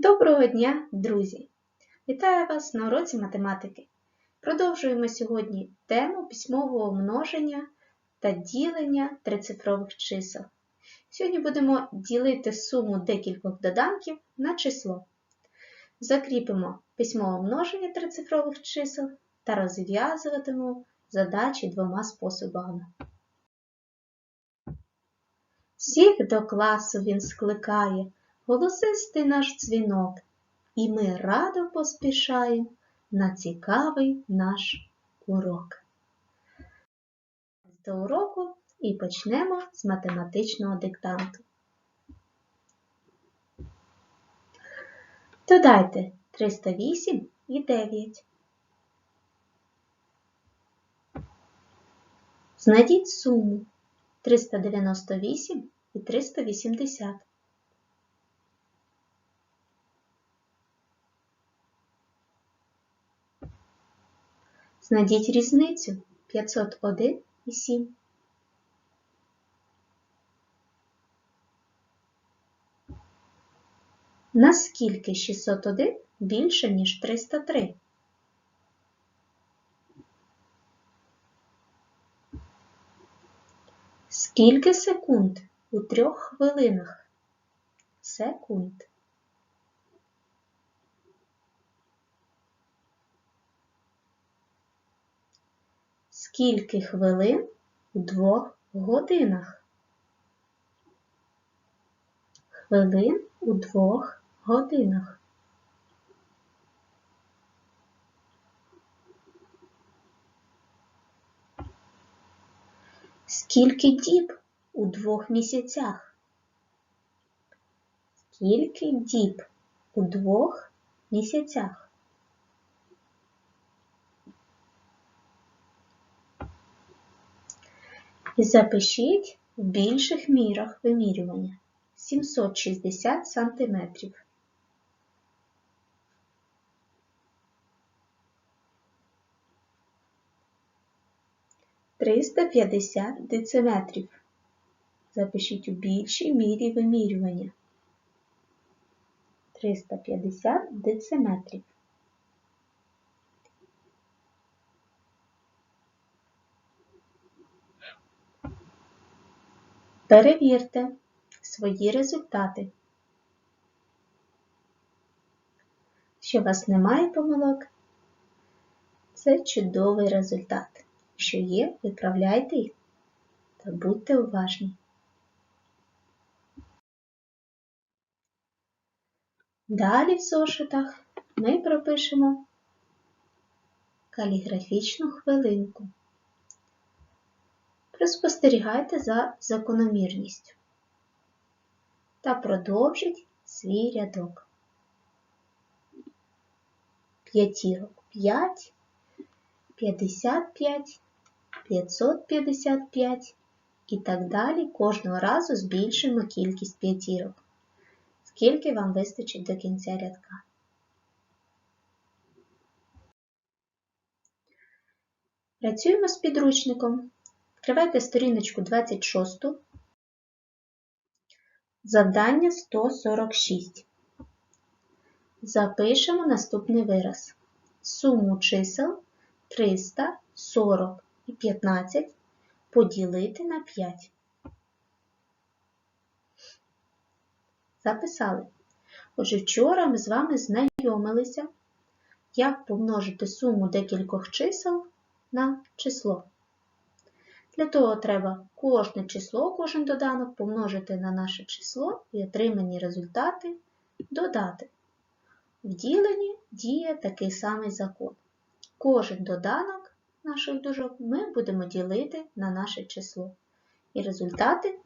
Доброго дня, друзі! Вітаю вас на уроці математики. Продовжуємо сьогодні тему письмового множення та ділення трицифрових чисел. Сьогодні будемо ділити суму декількох доданків на число. Закріпимо письмове множення трицифрових чисел та розв'язуватимемо задачі двома способами. Всіх до класу він скликає голосистий наш дзвінок, і ми радо поспішаємо на цікавий наш урок. До уроку і почнемо з математичного диктанту. Додайте 308 і 9. Знайдіть суму 398 і 380. Знайдіть різницю 501 і 7. Наскільки 601 більше, ніж 303? Скільки секунд у трьох хвилинах? Секунд. Скільки хвилин у двох годинах? Хвилин у двох годинах. Скільки діб у двох місяцях? Скільки діб у двох місяцях? Запишіть в більших мірах вимірювання 760 сантиметрів. Триста п'ятдесят дециметрів. Запишіть у більшій мірі вимірювання. 350 дециметрів. Перевірте свої результати. Що у вас немає помилок, це чудовий результат. Що є, виправляйте їх та будьте уважні. Далі в зошитах ми пропишемо каліграфічну хвилинку. Проспостерігайте за закономірністю та продовжіть свій рядок. П'ятірок 5, 55, 555 і так далі кожного разу збільшуємо кількість п'ятірок. Скільки вам вистачить до кінця рядка. Працюємо з підручником. Відкривайте сторіночку 26. Завдання 146. Запишемо наступний вираз. Суму чисел 300, 40 і 15 поділити на 5. Записали. Отже, вчора ми з вами знайомилися, як помножити суму декількох чисел на число. Для того треба кожне число, кожен доданок помножити на наше число і отримані результати додати. В діленні діє такий самий закон. Кожен доданок наших дужок ми будемо ділити на наше число. І результати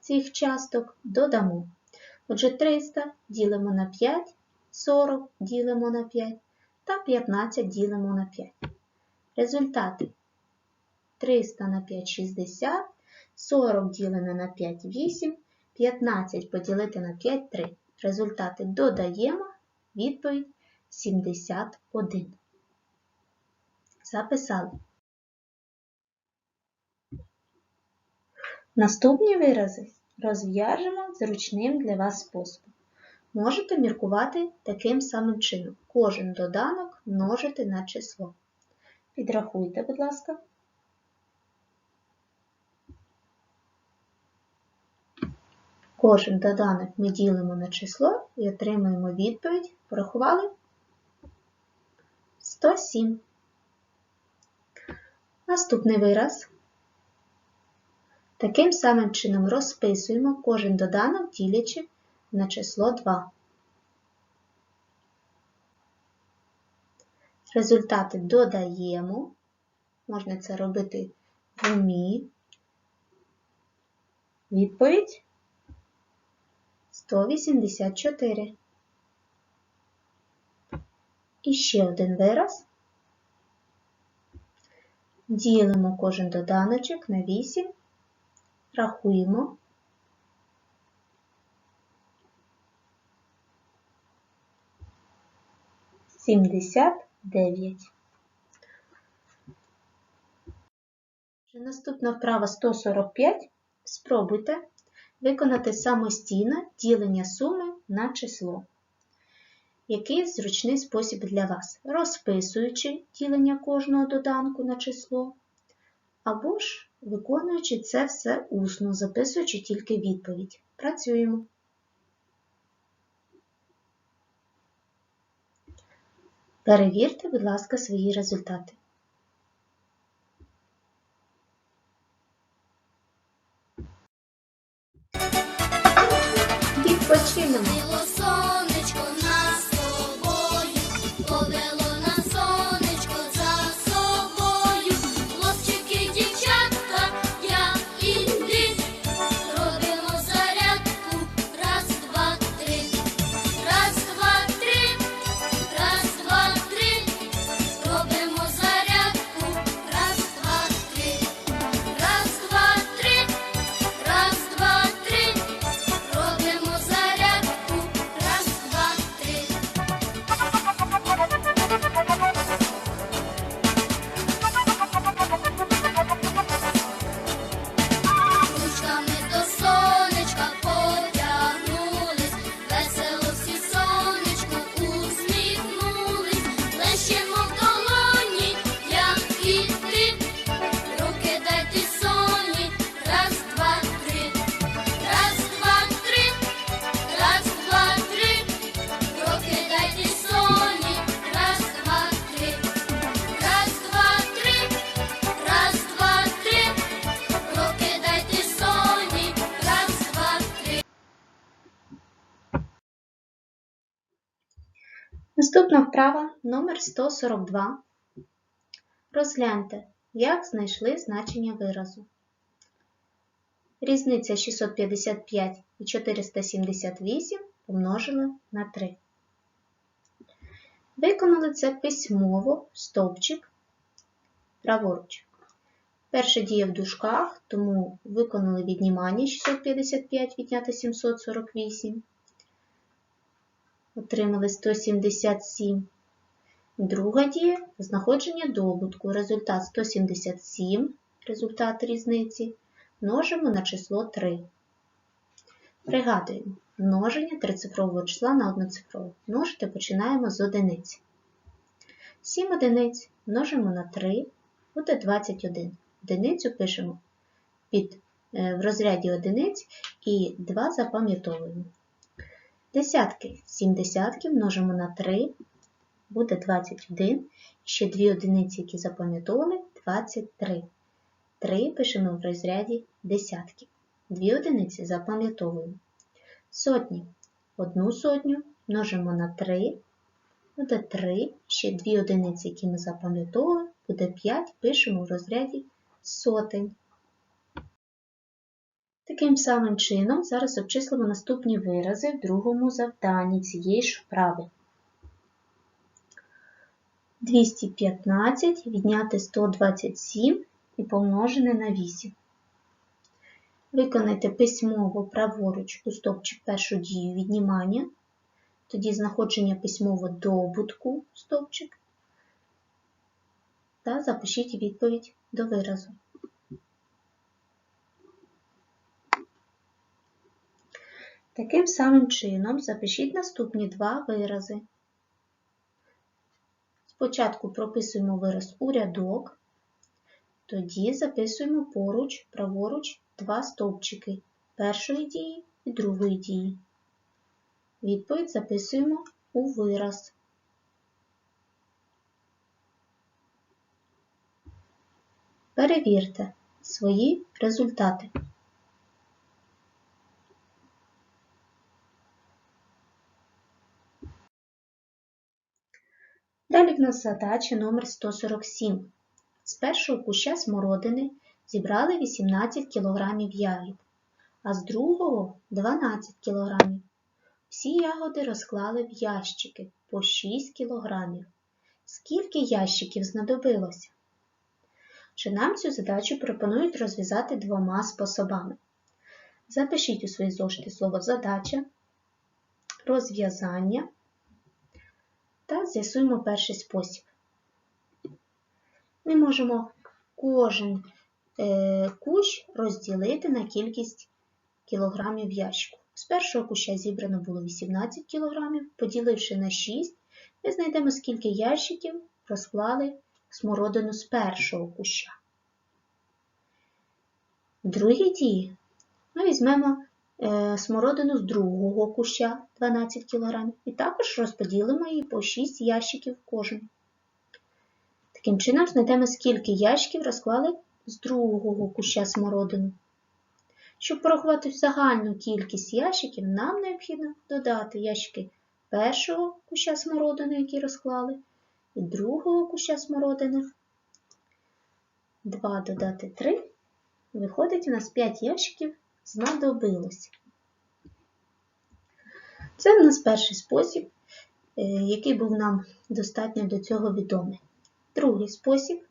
цих часток додамо. Отже, 300 ділимо на 5, 40 ділимо на 5 та 15 ділимо на 5. Результати 300 на 5 – 60, 40 ділене на 5 – 8, 15 поділити на 5 – 3. Результати додаємо, відповідь 71. Записали. Наступні вирази розв'яжемо зручним для вас способом. можете міркувати таким самим чином. Кожен доданок множити на число. Підрахуйте, будь ласка. Кожен доданок ми ділимо на число і отримуємо відповідь. Порахували? 107. Наступний вираз. Таким самим чином розписуємо кожен доданок, ділячи на число 2. Результати додаємо. Можна це робити в умі. Відповідь 184. І ще один вираз. Ділимо кожен доданочок на 8, рахуємо. Сімдесят дев'ять. Наступна вправа 145. Спробуйте виконати самостійно ділення суми на число. Який зручний спосіб для вас? Розписуючи ділення кожного доданку на число, або ж виконуючи це все усно, записуючи тільки відповідь. Працюємо. Перевірте, будь ласка, свої результати. Відпочинемо. Наступна вправа номер 142. Розгляньте, як знайшли значення виразу. Різниця 655 і 478 помножили на 3. Виконали це письмово стовпчик праворуч. Перше діє в дужках, тому виконали віднімання 655 відняти 748 отримали 177. Друга дія знаходження добутку. Результат 177, результат різниці, множимо на число 3. Пригадуємо, множення трицифрового числа на одноцифрове. Множити починаємо з одиниці. 7 одиниць множимо на 3, буде 21. Одиницю пишемо під, е, в розряді одиниць і 2 запам'ятовуємо. Десятки. 7 десятків множимо на 3, буде 21. Ще 2 одиниці, які запам'ятовували, 23. 3 пишемо в розряді десятків. 2 одиниці запам'ятовуємо. Сотні. Одну сотню множимо на 3, буде 3. Ще 2 одиниці, які ми запам'ятовували, буде 5, пишемо в розряді сотень. Таким самим чином зараз обчислимо наступні вирази в другому завданні цієї ж вправи. 215 відняти 127 і помножене на 8. Виконайте письмово праворуч у стовпчик першу дію віднімання, тоді знаходження письмово добутку стовпчик та запишіть відповідь до виразу. Таким самим чином запишіть наступні два вирази. Спочатку прописуємо вираз у рядок, тоді записуємо поруч, праворуч два стовпчики першої дії і другої дії. Відповідь записуємо у вираз. Перевірте свої результати. Далі в нас задача номер 147. З першого куща смородини зібрали 18 кг ягід, а з другого 12 кг. Всі ягоди розклали в ящики по 6 кг. Скільки ящиків знадобилося? Чи нам цю задачу пропонують розв'язати двома способами. Запишіть у свої зошити слово задача, розв'язання та з'ясуємо перший спосіб. Ми можемо кожен е, кущ розділити на кількість кілограмів ящику. З першого куща зібрано було 18 кілограмів, поділивши на 6, ми знайдемо, скільки ящиків розклали смородину з першого куща. В другій дії ми візьмемо смородину з другого куща 12 кг і також розподілимо її по 6 ящиків кожен. Таким чином знайдемо, скільки ящиків розклали з другого куща смородину. Щоб порахувати загальну кількість ящиків, нам необхідно додати ящики першого куща смородини, які розклали, і другого куща смородини. 2 додати 3. Виходить, у нас 5 ящиків знадобилося. Це в нас перший спосіб, е, який був нам достатньо до цього відомий. Другий спосіб.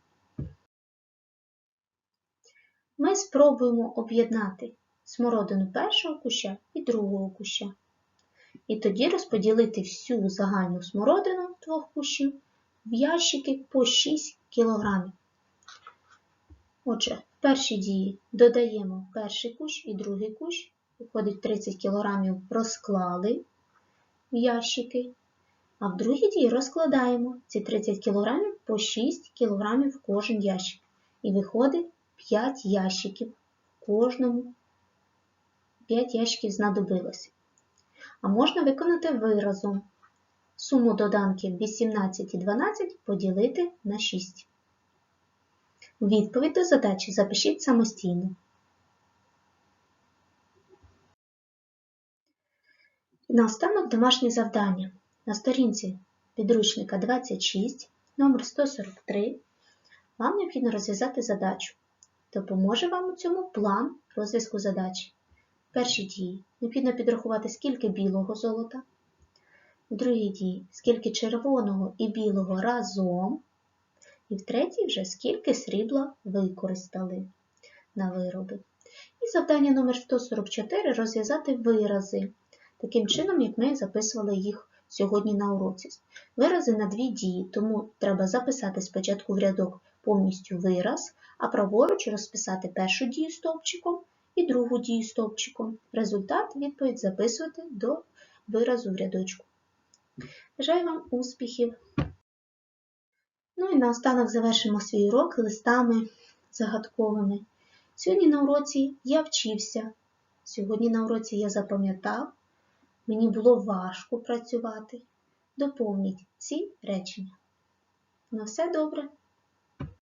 Ми спробуємо об'єднати смородину першого куща і другого куща. І тоді розподілити всю загальну смородину двох кущів в ящики по 6 кг. Отже, в першій дії додаємо перший кущ і другий кущ, виходить 30 кг розклали в ящики, а в другій дії розкладаємо ці 30 кг по 6 кг в кожен ящик. І виходить 5 ящиків в кожному 5 ящиків знадобилося. А можна виконати виразом. Суму доданків 18 і 12 поділити на 6. Відповідь до задачі запишіть самостійно. І наостанок домашнє завдання. На сторінці підручника 26, номер 143 вам необхідно розв'язати задачу. Допоможе вам у цьому план розв'язку задачі. В першій дії необхідно підрахувати, скільки білого золота. В другій дії, скільки червоного і білого разом. І в третій вже скільки срібла використали на вироби. І завдання номер 144 розв'язати вирази, таким чином, як ми записували їх сьогодні на уроці. Вирази на дві дії, тому треба записати спочатку в рядок повністю вираз, а праворуч розписати першу дію стовпчиком і другу дію стовпчиком. Результат відповідь записувати до виразу в рядочку. Бажаю вам успіхів! Ну і наостанок завершимо свій урок листами загадковими. Сьогодні на уроці я вчився. Сьогодні на уроці я запам'ятав, мені було важко працювати. Доповніть ці речення. На все добре!